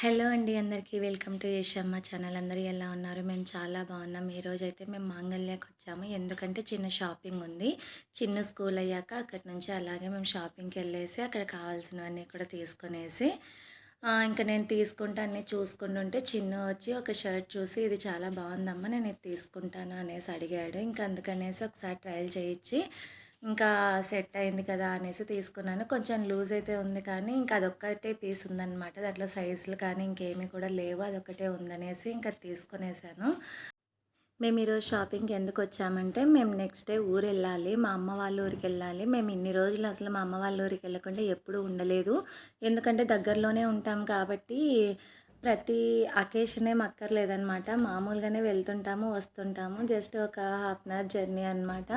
Hello అండి అందరికీ. Welcome to Yashamma channel. అందరూ ఎలా ఉన్నారు? మేము చాలా బాగున్నాం. ఈరోజు అయితే మేము మాంగళ్యాకి వచ్చాము. ఎందుకంటే చిన్న షాపింగ్ ఉంది. చిన్న స్కూల్ అయ్యాక అక్కడి నుంచి అలాగే మేము షాపింగ్కి వెళ్ళేసి అక్కడ కావాల్సినవన్నీ కూడా తీసుకునేసి ఇంకా నేను తీసుకుంటా అన్నీ చూసుకుంటుంటే చిన్న వచ్చి ఒక షర్ట్ చూసి ఇది చాలా బాగుందమ్మా నేను ఇది తీసుకుంటాను అనేసి అడిగాడు. ఇంకా అందుకనేసి ఒకసారి ట్రయల్ చేయించి ఇంకా సెట్ అయింది కదా అనేసి తీసుకున్నాను. కొంచెం లూజ్ అయితే ఉంది కానీ ఇంకా అదొక్కటే పీస్ ఉందన్నమాట. దాంట్లో సైజులు కానీ ఇంకేమీ కూడా లేవు. అదొక్కటే ఉందనేసి ఇంకా తీసుకునేసాను. మేము ఈరోజు షాపింగ్కి ఎందుకు వచ్చామంటే మేము నెక్స్ట్ డే ఊరు వెళ్ళాలి మా అమ్మ వాళ్ళ ఊరికి వెళ్ళాలి. మేము ఇన్ని రోజులు అసలు మా అమ్మ వాళ్ళ ఊరికి వెళ్ళకుండా ఎప్పుడూ ఉండలేదు. ఎందుకంటే దగ్గరలోనే ఉంటాం కాబట్టి ప్రతి అకేషన్ ఏం అక్కర్లేదనమాట మామూలుగానే వెళ్తుంటాము వస్తుంటాము. జస్ట్ ఒక హాఫ్ అన్ అవర్ జర్నీ అనమాట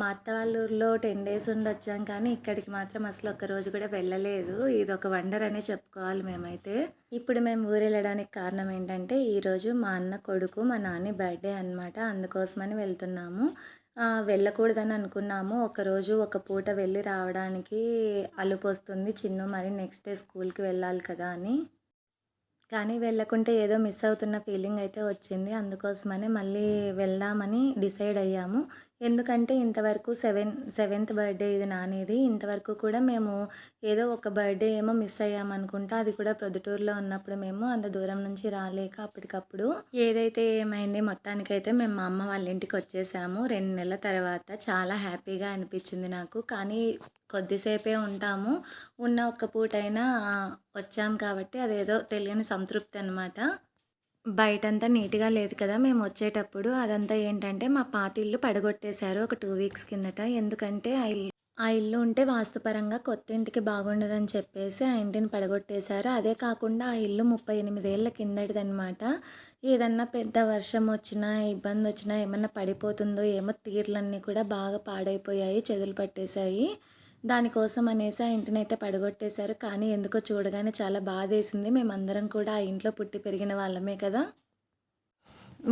మా అత్త వాళ్ళ ఊర్లో టెన్ డేస్ ఉండి వచ్చాం కానీ ఇక్కడికి మాత్రం అసలు ఒక రోజు కూడా వెళ్ళలేదు. ఇది ఒక వండర్ అనే చెప్పుకోవాలి మేమైతే. ఇప్పుడు మేము ఊరు వెళ్ళడానికి కారణం ఏంటంటే ఈరోజు మా అన్న కొడుకు మా నాని బర్త్డే అనమాట అందుకోసమని వెళ్తున్నాము. వెళ్ళకూడదని అనుకున్నాము. ఒకరోజు ఒక పూట వెళ్ళి రావడానికి అలుపు వస్తుంది. చిన్ను మరి నెక్స్ట్ డే స్కూల్కి వెళ్ళాలి కదా అని. కానీ వెళ్ళకుంటే ఏదో మిస్ అవుతున్న ఫీలింగ్ అయితే వచ్చింది. అందుకోసమని మళ్ళీ వెళ్దామని డిసైడ్ అయ్యాము. ఎందుకంటే ఇంతవరకు సెవెన్ సెవెంత్ బర్త్డే ఇది నానేది. ఇంతవరకు కూడా మేము ఏదో ఒక బర్త్డే ఏమో మిస్ అయ్యామనుకుంటా అది కూడా ప్రొద్దుటూరులో ఉన్నప్పుడు మేము అంత దూరం నుంచి రాలేక అప్పటికప్పుడు. ఏదైతే ఏమైంది మొత్తానికైతే మేము మా అమ్మ వాళ్ళ ఇంటికి వచ్చేసాము. రెండు నెలల తర్వాత చాలా హ్యాపీగా అనిపించింది నాకు. కానీ కొద్దిసేపే ఉంటాము. ఉన్న ఒక్క పూటైనా వచ్చాం కాబట్టి అదేదో తెలియని సంతృప్తి అనమాట బయటంతా నీట్గా లేదు కదా మేము వచ్చేటప్పుడు అదంతా ఏంటంటే మా పాత ఇల్లు పడగొట్టేశారు ఒక టూ వీక్స్ కిందట. ఎందుకంటే ఆ ఇల్లు ఆ ఇల్లు ఉంటే వాస్తుపరంగా కొత్త ఇంటికి బాగుండదని చెప్పేసి ఆ ఇంటిని పడగొట్టేశారు. అదే కాకుండా ఆ ఇల్లు ముప్పై ఎనిమిదేళ్ళ కిందటిదనమాట ఏదన్నా పెద్ద వర్షం వచ్చినా ఇబ్బంది వచ్చినా ఏమన్నా పడిపోతుందో ఏమో తీర్లన్నీ కూడా బాగా పాడైపోయాయి చెదులు పట్టేశాయి. దానికోసం అనేసి ఆ ఇంటిని అయితే పడగొట్టేశారు. కానీ ఎందుకో చూడగానే చాలా బాధేసింది. మేమందరం కూడా ఆ ఇంట్లో పుట్టి పెరిగిన వాళ్ళమే కదా.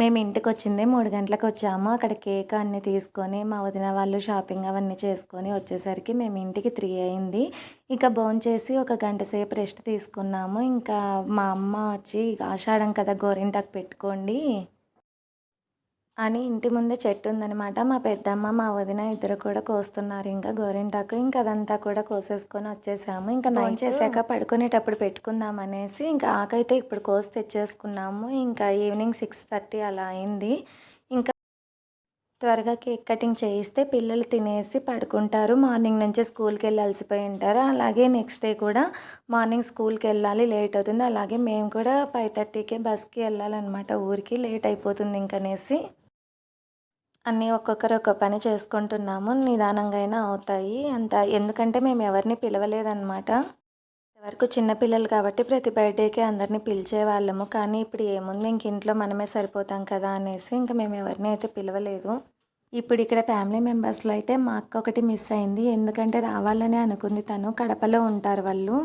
మేము ఇంటికి వచ్చింది మూడు గంటలకు వచ్చాము అక్కడ కేక్ అన్నీ తీసుకొని మా వదిన వాళ్ళు షాపింగ్ అవన్నీ చేసుకొని వచ్చేసరికి మేము ఇంటికి త్రీ అయింది. ఇక భోంచేసి ఒక గంట సేపు రెస్ట్ తీసుకున్నాము. ఇంకా మా అమ్మ వచ్చి ఆషాఢం కదా గోరింటాకు పెట్టుకోండి. అని ఇంటి ముందే చెట్టు ఉందనమాట మా పెద్దమ్మ మా వదిన ఇద్దరు కూడా కోస్తున్నారు. ఇంకా గోరింటాకు ఇంకా అదంతా కూడా కోసేసుకొని వచ్చేసాము. ఇంకా నైన్ చేశాక పడుకునేటప్పుడు పెట్టుకుందాం అనేసి ఇంకా ఆకైతే ఇప్పుడు కోసి తెచ్చేసుకున్నాము. ఇంకా ఈవినింగ్ సిక్స్ థర్టీ అలా అయింది. ఇంకా త్వరగా కేక్ కటింగ్ చేయిస్తే పిల్లలు తినేసి పడుకుంటారు. మార్నింగ్ నుంచి స్కూల్కి వెళ్ళి అలసిపోయి ఉంటారు. అలాగే నెక్స్ట్ డే కూడా మార్నింగ్ స్కూల్కి వెళ్ళాలి లేట్ అవుతుంది. అలాగే మేము కూడా ఫైవ్ థర్టీకే బస్కి వెళ్ళాలన్నమాట. ఊరికి లేట్ అయిపోతుంది ఇంకనేసి. అన్నీ ఒక్కొక్కరు ఒక్క పని చేసుకుంటున్నాము నిదానంగా అయినా అవుతాయి. అంత ఎందుకంటే మేము ఎవరిని పిలవలేదన్నమాట. వరకు చిన్నపిల్లలు కాబట్టి ప్రతి బర్త్డేకి అందరినీ పిలిచే వాళ్ళము. కానీ ఇప్పుడు ఏముంది? ఇంక ఇంట్లో మనమే సరిపోతాం కదా అనేసి ఇంకా మేము ఎవరిని అయితే పిలవలేదు. ఇప్పుడు ఇక్కడ ఫ్యామిలీ మెంబర్స్లో అయితే మా అక్క ఒకటి మిస్ అయింది. ఎందుకంటే రావాలని అనుకుంది తను. కడపలో ఉంటారు వాళ్ళు.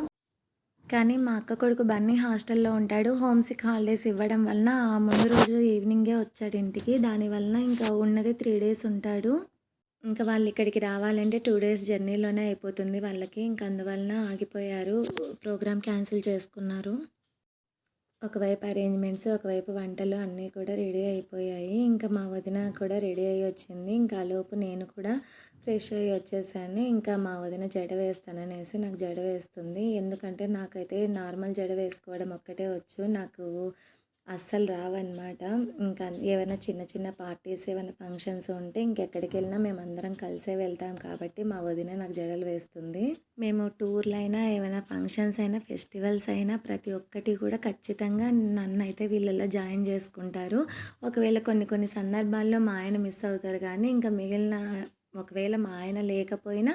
కానీ మా అక్క కొడుకు బన్నీ హాస్టల్లో ఉంటాడు. హోమ్ సిక్ హాలిడేస్ ఇవ్వడం వలన ఆ ముందు రోజు ఈవినింగే వచ్చాడు ఇంటికి. దానివలన ఇంకా ఉన్నది త్రీ డేస్ ఉంటాడు. ఇంకా వాళ్ళు ఇక్కడికి రావాలంటే టూ డేస్ జర్నీలోనే అయిపోతుంది వాళ్ళకి. ఇంకా అందువలన ఆగిపోయారు. ప్రోగ్రామ్ క్యాన్సిల్ చేసుకున్నారు. ఒకవైపు అరేంజ్మెంట్స్ ఒకవైపు వంటలు అన్నీ కూడా రెడీ అయిపోయాయి. ఇంకా మా వదిన కూడా రెడీ అయ్యి వచ్చింది. ఇంకా ఆలోపు లోపు నేను కూడా ఫ్రెష్ అయ్యి వచ్చేసాను. ఇంకా మా వదిన జడ వేస్తాననేసి నాకు జడ వేస్తుంది. ఎందుకంటే నాకైతే నార్మల్ జడ వేసుకోవడం ఒక్కటే వచ్చు. నాకు అస్సలు రావన్నమాట. ఇంకా ఏమైనా చిన్న చిన్న పార్టీస్ ఏమైనా ఫంక్షన్స్ ఉంటే ఇంకెక్కడికి వెళ్ళినా మేమందరం కలిసే వెళ్తాం కాబట్టి మా వదిన నాకు జడలు వేస్తుంది. మేము టూర్లు అయినా ఏమైనా ఫంక్షన్స్ అయినా ఫెస్టివల్స్ అయినా ప్రతి ఒక్కటి కూడా ఖచ్చితంగా నన్ను అయితే వీళ్ళలో జాయిన్ చేసుకుంటారు. ఒకవేళ కొన్ని కొన్ని సందర్భాల్లో మా ఆయన మిస్ అవుతారు కానీ ఇంకా మిగిలిన ఒకవేళ మా ఆయన లేకపోయినా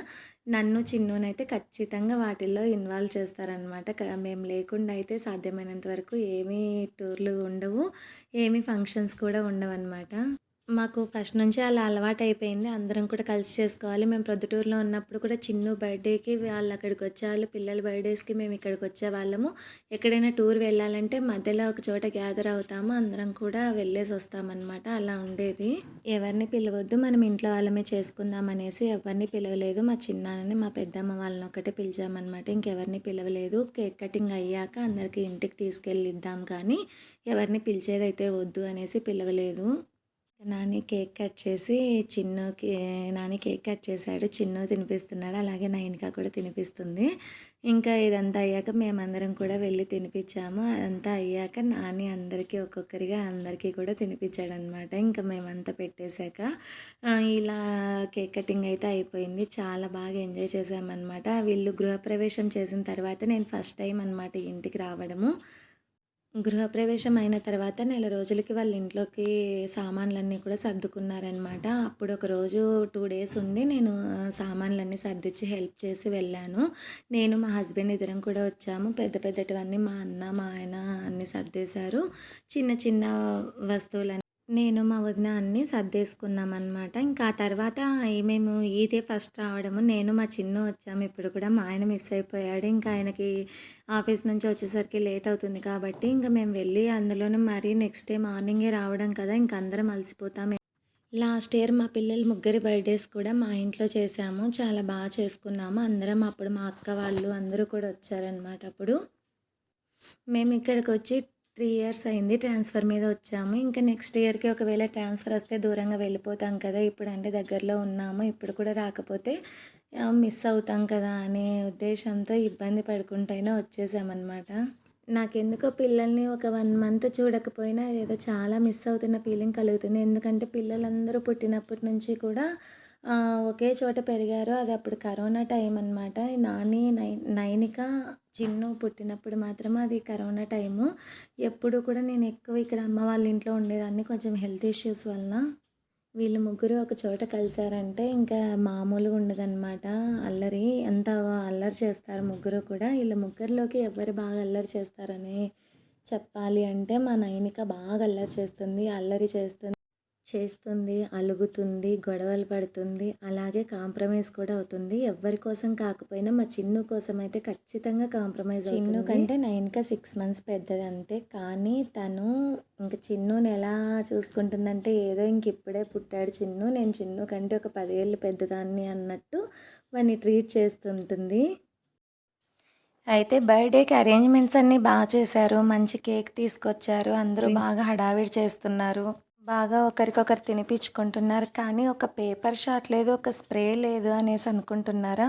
నన్ను చిన్నునైతే ఖచ్చితంగా వాటిల్లో ఇన్వాల్వ్ చేస్తారనమాట మేము లేకుండా అయితే సాధ్యమైనంత వరకు ఏమీ టూర్లు ఉండవు ఏమీ ఫంక్షన్స్ కూడా ఉండవు అనమాట మాకు ఫస్ట్ నుంచి అలా అలవాటయిపోయింది. అందరం కూడా కలిసి చేసుకోవాలి. మేము ప్రొద్దుటూరులో ఉన్నప్పుడు కూడా చిన్న బర్త్‌డేకి వాళ్ళు అక్కడికి వచ్చేవాళ్ళు పిల్లల బర్త్‌డేస్‌కి మేము ఇక్కడికి వచ్చేవాళ్ళము ఎక్కడైనా టూర్ వెళ్ళాలంటే మధ్యలో ఒక చోట గ్యాదర్ అవుతాము. అందరం కూడా వెళ్ళేసి వస్తామన్నమాట అలా ఉండేది. ఎవరిని పిలవద్దు. మనం ఇంట్లో వాళ్ళమే చేసుకుందాం అనేసి ఎవరిని పిలవలేదు. మా చిన్నాన్నని, మా పెద్దమ్మ వాళ్ళని ఒకటే పిలిచామనమాట. ఇంకెవరిని పిలవలేదు. కేక్ కటింగ్ అయ్యాక అందరికి ఇంటికి తీసుకెళ్ళిద్దాం కానీ ఎవరిని పిలిచేదైతే వద్దు అనేసి పిలవలేదు. నాని కేక్ కట్ చేసి చిన్నుకి నాని కేక్ కట్ చేశాడు. చిన్ను తినిపిస్తున్నాడు. అలాగే నయనిక కూడా తినిపిస్తుంది. ఇంకా ఇదంతా అయ్యాక మేమందరం కూడా వెళ్ళి తినిపించాము. అదంతా అయ్యాక నాని అందరికీ ఒక్కొక్కరిగా అందరికీ కూడా తినిపించాడనమాట. ఇంకా మేమంతా పెట్టేశాక ఇలా కేక్ కటింగ్ అయితే అయిపోయింది. చాలా బాగా ఎంజాయ్ చేశామనమాట. వీళ్ళు గృహప్రవేశం చేసిన తర్వాత నేను ఫస్ట్ టైం అనమాట ఇంటికి రావడము. గృహప్రవేశం అయిన తర్వాత నెల రోజులకి వాళ్ళ ఇంట్లోకి సామాన్లన్నీ కూడా సర్దుకున్నారనమాట. అప్పుడు ఒక రోజు టూ డేస్ ఉండి నేను సామాన్లన్నీ సర్దిచ్చి హెల్ప్ చేసి వెళ్ళాను. నేను మా హస్బెండ్ ఇద్దరం కూడా వచ్చాము. పెద్ద పెద్దటివన్నీ మా అన్న, మా ఆయన అన్నీ సర్దేశారు. చిన్న చిన్న వస్తువులన్నీ నేను మా వదిన అన్నీ సర్దేసుకున్నామనమాట. ఇంకా ఆ తర్వాత మేము ఇదే ఫస్ట్ రావడము. నేను మా చిన్న వచ్చాము. ఇప్పుడు కూడా మా ఆయన మిస్ అయిపోయాడు. ఇంకా ఆయనకి ఆఫీస్ నుంచి వచ్చేసరికి లేట్ అవుతుంది కాబట్టి ఇంక మేము వెళ్ళి అందులోనూ మరీ నెక్స్ట్ డే మార్నింగే రావడం కదా! ఇంక అందరం అలసిపోతాం. లాస్ట్ ఇయర్ మా పిల్లలు ముగ్గురి బర్త్‌డేస్ కూడా మా ఇంట్లో చేసాము చాలా బాగా చేసుకున్నాము. అందరం అప్పుడు మా అక్క వాళ్ళు అందరూ కూడా వచ్చారనమాట అప్పుడు. మేము ఇక్కడికి వచ్చి త్రీ ఇయర్స్ అయింది. ట్రాన్స్‌ఫర్ మీద వచ్చాము. ఇంకా నెక్స్ట్ ఇయర్‌కి ఒకవేళ ట్రాన్స్‌ఫర్ వస్తే దూరంగా వెళ్ళిపోతాం కదా! ఇప్పుడంటే దగ్గరలో ఉన్నాము. ఇప్పుడు కూడా రాకపోతే మిస్ అవుతాం కదా! అనే ఉద్దేశంతో ఇబ్బంది పడుకుంటైనా వచ్చేసామనమాట. నాకెందుకో పిల్లల్ని ఒక వన్ మంత్ చూడకపోయినా ఏదో చాలా మిస్ అవుతున్న ఫీలింగ్ కలుగుతుంది. ఎందుకంటే పిల్లలందరూ పుట్టినప్పటి నుంచి కూడా ఒకే చోట పెరిగారు. అది అప్పుడు కరోనా టైం అనమాట. నాని, నై నైనిక, చిన్ను పుట్టినప్పుడు మాత్రం అది కరోనా టైము. ఎప్పుడు కూడా నేను ఎక్కువ ఇక్కడ అమ్మ వాళ్ళ ఇంట్లో ఉండేదాన్ని కొంచెం హెల్త్ ఇష్యూస్ వలన. వీళ్ళు ముగ్గురు ఒక చోట కలిసారంటే ఇంకా మామూలుగా ఉండదన్నమాట అల్లరి ఎంత అల్లరి చేస్తారు ముగ్గురు కూడా. వీళ్ళ ముగ్గురిలోకి ఎవరు బాగా అల్లరి చేస్తారని చెప్పాలి అంటే మా నైనిక బాగా అల్లరి చేస్తుంది. అల్లరి చేస్తుంది. చేస్తుంది, అలుగుతుంది, గొడవలు పడుతుంది. అలాగే కాంప్రమైజ్ కూడా అవుతుంది. ఎవ్వరి కోసం కాకపోయినా మా చిన్ను కోసం అయితే ఖచ్చితంగా కాంప్రమైజ్. చిన్ను కంటే నైనిక 6 మంత్స్ పెద్దది అంతే. కానీ తను ఇంక చిన్నుని ఎలా చూసుకుంటుందంటే ఏదో ఇంక ఇప్పుడే పుట్టాడు చిన్ను. నేను చిన్ను కంటే ఒక 10 ఏళ్ళు పెద్దదాన్ని అన్నట్టు వాడిని ట్రీట్ చేస్తుంటుంది. అయితే బర్త్‌డేకి అరేంజ్‌మెంట్స్ అన్నీ బా చేశారు. మంచి కేక్ తీసుకొచ్చారు. అందరూ బాగా హడావిడి చేస్తున్నారు. బాగా ఒకరికొకరు తినిపించుకుంటున్నారు. కానీ ఒక పేపర్ షాట్ లేదు, ఒక స్ప్రే లేదు అనేసి అనుకుంటున్నారా?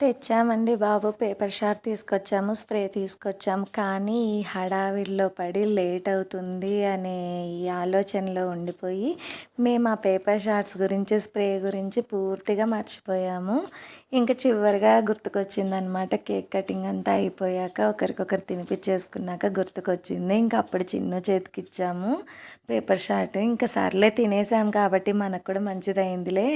తెచ్చామండి బాబు. పేపర్ షాట్ తీసుకొచ్చాము. స్ప్రే తీసుకొచ్చాము. కానీ ఈ హడావిడిలో పడి లేట్ అవుతుంది అనే ఈ ఆలోచనలో ఉండిపోయి మేము ఆ పేపర్ షాట్స్ గురించి, స్ప్రే గురించి పూర్తిగా మర్చిపోయాము. ఇంకా చివరిగా గుర్తుకొచ్చిందనమాట. కేక్ కటింగ్ అంతా అయిపోయాక ఒకరికొకరు తినిపించేసుకున్నాక గుర్తుకొచ్చింది. ఇంకా అప్పుడు చిన్ను చేతికిచ్చాము పేపర్ షాట్. ఇంకా సర్లే తినేసాం కాబట్టి మనకు కూడా మంచిదయిందిలే.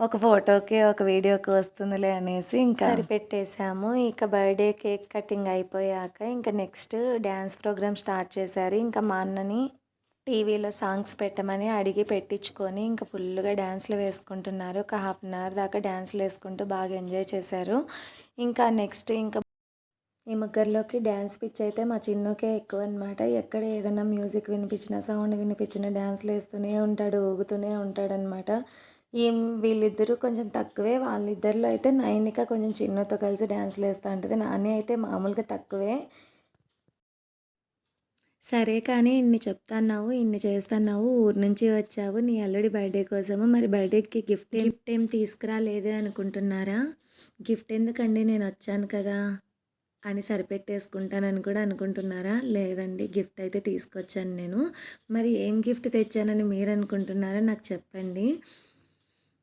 ఒక ఫోటోకి, ఒక వీడియోకి వస్తుందిలే అనేసి ఇంకా సరిపెట్టేసాము. ఇక బర్త్‌డే కేక్ కటింగ్ అయిపోయాక ఇంక నెక్స్ట్ డ్యాన్స్ ప్రోగ్రామ్ స్టార్ట్ చేశారు. ఇంకా మా అన్నని టీవీలో సాంగ్స్ పెట్టమని అడిగి పెట్టించుకొని ఇంకా ఫుల్‌గా డ్యాన్సులు వేసుకుంటున్నారు. ఒక హాఫ్ అన్ అవర్ దాకా డ్యాన్స్లు వేసుకుంటూ బాగా ఎంజాయ్ చేశారు. ఇంకా నెక్స్ట్ ఇంకా ఈ ముగ్గురులోకి డ్యాన్స్ పిచ్ అయితే మా చిన్నుకే ఎక్కువనమాట. ఎక్కడ ఏదైనా మ్యూజిక్ వినిపించినా, సౌండ్ వినిపించినా డ్యాన్స్లు వేస్తూనే ఉంటాడు. ఊగుతూనే ఉంటాడనమాట. ఈ వీళ్ళిద్దరూ కొంచెం తక్కువే. వాళ్ళిద్దరిలో అయితే నైనిక కొంచెం చిన్నతో కలిసి డ్యాన్స్లు వేస్తూ ఉంటుంది నాని అయితే మామూలుగా తక్కువే. సరే కానీ ఇన్ని చెప్తాన్నావు ఇన్ని చేస్తున్నావు ఊరు నుంచి వచ్చావు నీ అల్లుడి బర్త్‌డే కోసము. మరి బర్త్‌డేకి గిఫ్ట్ గిఫ్ట్ ఏం తీసుకురాలేదే అనుకుంటున్నారా? గిఫ్ట్ ఎందుకండి నేను వచ్చాను కదా! అని సరిపెట్టేసుకుంటానని కూడా అనుకుంటున్నారా? లేదండి గిఫ్ట్ అయితే తీసుకొచ్చాను నేను. మరి ఏం గిఫ్ట్ తెచ్చానని మీరు అనుకుంటున్నారా నాకు చెప్పండి.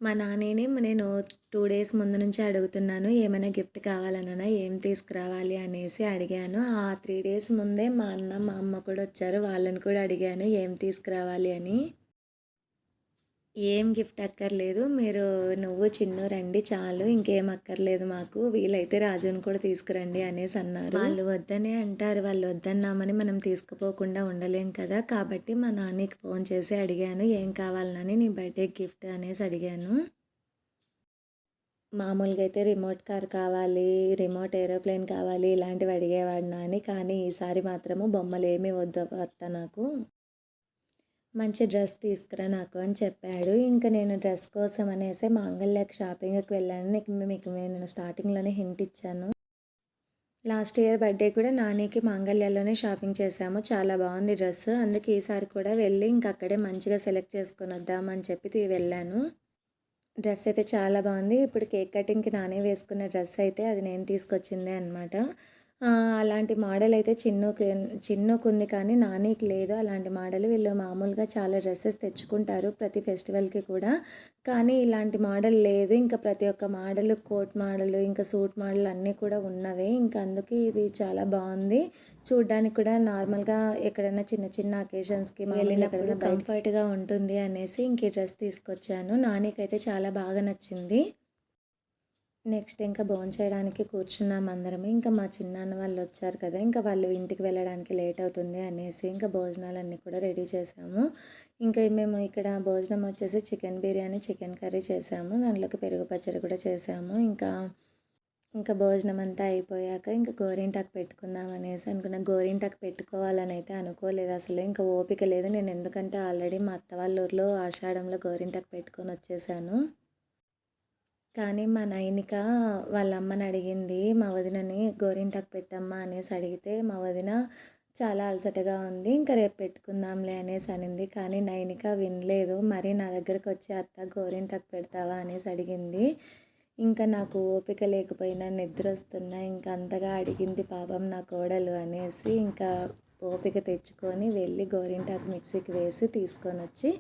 మా నాన్నని నేను టూ డేస్ ముందు నుంచి అడుగుతున్నాను. ఏమైనా గిఫ్ట్ కావాలన్నా ఏం తీసుకురావాలి అనేసి అడిగాను. ఆ త్రీ డేస్ ముందే మా అన్న, మా అమ్మ కూడా వచ్చారు. వాళ్ళని కూడా అడిగాను ఏం తీసుకురావాలి అని. ఏం గిఫ్ట్ అక్కర్లేదు. మీరు నువ్వు, చిన్ను రండి చాలు. ఇంకేం అక్కర్లేదు మాకు. వీలైతే రాజుని కూడా తీసుకురండి అనేసి అన్నారు వాళ్ళు వద్దనే అంటారు. వాళ్ళు వద్దన్నామని మనం తీసుకుపోకుండా ఉండలేం కదా! కాబట్టి మా నాన్నకి ఫోన్ చేసి అడిగాను. ఏం కావాలని నీ బర్త్‌డే గిఫ్ట్ అనేసి అడిగాను. మామూలుగా అయితే రిమోట్ కార్ కావాలి, రిమోట్ ఏరోప్లేన్ కావాలి ఇలాంటివి అడిగేవాడు నాని. కానీ ఈసారి మాత్రము బొమ్మలు ఏమీ వద్దు అత్త నాకు. మంచి డ్రెస్ తీసుకురా నాకు అని చెప్పాడు. ఇంకా నేను డ్రెస్ కోసం అనేసి మాంగళ్యకి షాపింగ్‌కి వెళ్ళాను. నీకు మీకు నేను స్టార్టింగ్‌లోనే హింట్ ఇచ్చాను. లాస్ట్ ఇయర్ బర్త్‌డే కూడా నానికి మాంగళ్యాలోనే షాపింగ్ చేశాము. చాలా బాగుంది డ్రెస్. అందుకే ఈసారి కూడా వెళ్ళి ఇంక అక్కడే మంచిగా సెలెక్ట్ చేసుకొని వద్దామని చెప్పి వెళ్ళాను. డ్రెస్ అయితే చాలా బాగుంది. ఇప్పుడు కేక్ కటింగ్‌కి నానే వేసుకున్న డ్రెస్ అయితే అది నేను తీసుకొచ్చిందే అనమాట. అలాంటి మోడల్ అయితే చిన్నుకి చిన్నుకుంది కానీ నానికి లేదు అలాంటి మోడల్. వీళ్ళు మామూలుగా చాలా డ్రెస్సెస్ తెచ్చుకుంటారు ప్రతి ఫెస్టివల్‌కి కూడా. కానీ ఇలాంటి మోడల్ లేదు. ఇంకా ప్రతి ఒక్క మోడల్ కోట్ మోడల్, ఇంకా సూట్ మోడల్ అన్నీ కూడా ఉన్నవే. ఇంకా అందుకే ఇది చాలా బాగుంది. చూడ్డానికి కూడా నార్మల్‌గా ఎక్కడైనా చిన్న చిన్న అకేషన్స్‌కి వెళ్ళినప్పుడు కంఫర్ట్‌గా ఉంటుంది అనేసి ఇంక ఈ డ్రెస్ తీసుకొచ్చాను. నానికైతే చాలా బాగా నచ్చింది. నెక్స్ట్ ఇంకా భోంచేయడానికి కూర్చున్నాం అందరం. ఇంకా మా చిన్నాన్న వాళ్ళు వచ్చారు కదా! ఇంకా వాళ్ళు ఇంటికి వెళ్ళడానికి లేట్ అవుతుంది అనేసి ఇంకా భోజనాలన్నీ కూడా రెడీ చేసాము. ఇంకా మేము ఇక్కడ భోజనం వచ్చేసి చికెన్ బిర్యానీ, చికెన్ కర్రీ చేసాము. దాంట్లోకి పెరుగు పచ్చడి కూడా చేసాము. ఇంకా ఇంకా భోజనం అంతా అయిపోయాక ఇంకా గోరింటాకు పెట్టుకుందాం అనేసి అనుకున్నా. గోరింటాకు పెట్టుకోవాలని అయితే అనుకోలేదు అసలు. ఇంకా ఓపిక లేదు. నేను ఎందుకంటే ఆల్రెడీ మా అత్త వాళ్ళ ఊర్లో ఆషాఢంలో గోరింటాకు పెట్టుకొని వచ్చేసాను. కానీ మా నైనిక వాళ్ళ అమ్మని అడిగింది మా వదినని గోరింటాకు పెట్టమ్మా అనేసి అడిగితే మా వదిన చాలా అలసటగా ఉంది ఇంకా రేపు పెట్టుకుందాంలే అనేసి అనింది. కానీ నైనిక వినలేదు మరి నా దగ్గరకు వచ్చి అత్త గోరింటాకు పెడతావా అనేసి అడిగింది. ఇంకా నాకు ఓపిక లేకపోయినా నిద్ర వస్తున్నా ఇంకా అంతగా అడిగింది పాపం నా కోడలు అనేసి ఇంకా ఓపిక తెచ్చుకొని వెళ్ళి గోరింటాకు మిక్సీకి వేసి తీసుకొని వచ్చి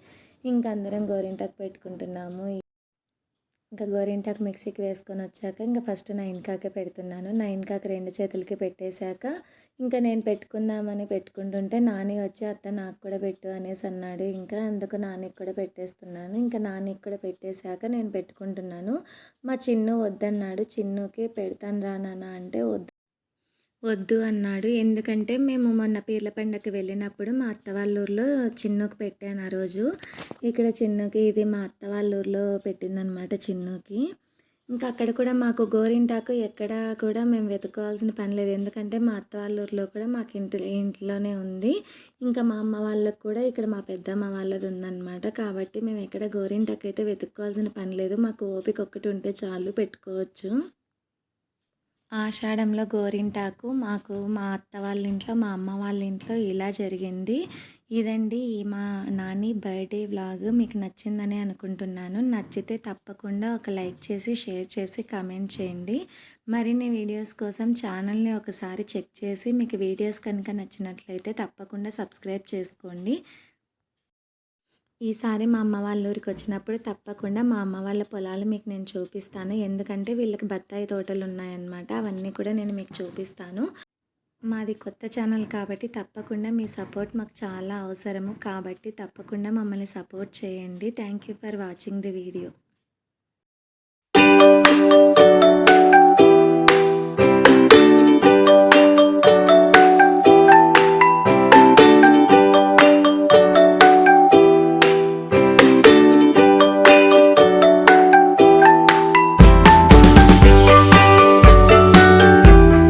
ఇంక అందరం గోరింటాకు పెట్టుకుంటున్నాము ఇంకా గోరింటాకు మిక్సీకి వేసుకొని వచ్చాక ఇంకా ఫస్ట్ నైన్కాకే పెడుతున్నాను. నైన్కాకి రెండు చేతులకి పెట్టేశాక ఇంకా నేను పెట్టుకుందామని పెట్టుకుంటుంటే నాని వచ్చి అత్త నాకు కూడా పెట్టు అనేసి అన్నాడు. ఇంకా అందుకు నానికి కూడా పెట్టేస్తున్నాను. ఇంకా నానికి కూడా పెట్టేశాక నేను పెట్టుకుంటున్నాను. మా చిన్ను వద్దన్నాడు. చిన్నుకి పెడతాను రా నాన్న అంటే వద్దు వద్దు అన్నాడు. ఎందుకంటే మేము మొన్న పీర్ల పండగకి వెళ్ళినప్పుడు మా అత్త వాళ్ళ ఊర్లో చిన్నుకి పెట్టాను ఆ రోజు. ఇక్కడ చిన్నుకి ఇది మా అత్త వాళ్ళ ఊర్లో పెట్టిందనమాట చిన్నుకి. ఇంకా అక్కడ కూడా మాకు గోరింటాకు ఎక్కడ కూడా మేము వెతుక్కోవాల్సిన పని లేదు. ఎందుకంటే మా అత్త వాళ్ళ ఊర్లో కూడా మాకు ఇంటి ఇంట్లోనే ఉంది. ఇంకా మా అమ్మ వాళ్ళకు కూడా ఇక్కడ మా పెద్దమ్మ వాళ్ళది ఉందన్నమాట. కాబట్టి మేము ఎక్కడ గోరింటాకు అయితే వెతుక్కోవాల్సిన పని లేదు. మాకు ఓపిక ఒక్కటి ఉంటే చాలు పెట్టుకోవచ్చు. ఆషాఢంలో గోరింటాకు మాకు మా అత్త వాళ్ళ ఇంట్లో మా అమ్మ వాళ్ళ ఇంట్లో ఇలా జరిగింది. ఇదండి మా నాని బర్త్డే వ్లాగ్. మీకు నచ్చిందని అనుకుంటున్నాను. నచ్చితే తప్పకుండా ఒక లైక్ చేసి షేర్ చేసి కమెంట్ చేయండి. మరిన్ని వీడియోస్ కోసం ఛానల్ని ఒకసారి చెక్ చేసి మీకు వీడియోస్ కనుక నచ్చినట్లయితే తప్పకుండా సబ్స్క్రైబ్ చేసుకోండి. ఈసారి మా అమ్మ వాళ్ళ ఊరికి వచ్చినప్పుడు తప్పకుండా మా అమ్మ వాళ్ళ పొలాలు మీకు నేను చూపిస్తాను. ఎందుకంటే వీళ్ళకి బత్తాయి తోటలు ఉన్నాయన్నమాట. అవన్నీ కూడా నేను మీకు చూపిస్తాను. మాది కొత్త ఛానల్ కాబట్టి తప్పకుండా మీ సపోర్ట్ మాకు చాలా అవసరము. కాబట్టి తప్పకుండా మమ్మల్ని సపోర్ట్ చేయండి. Thank you for watching the video.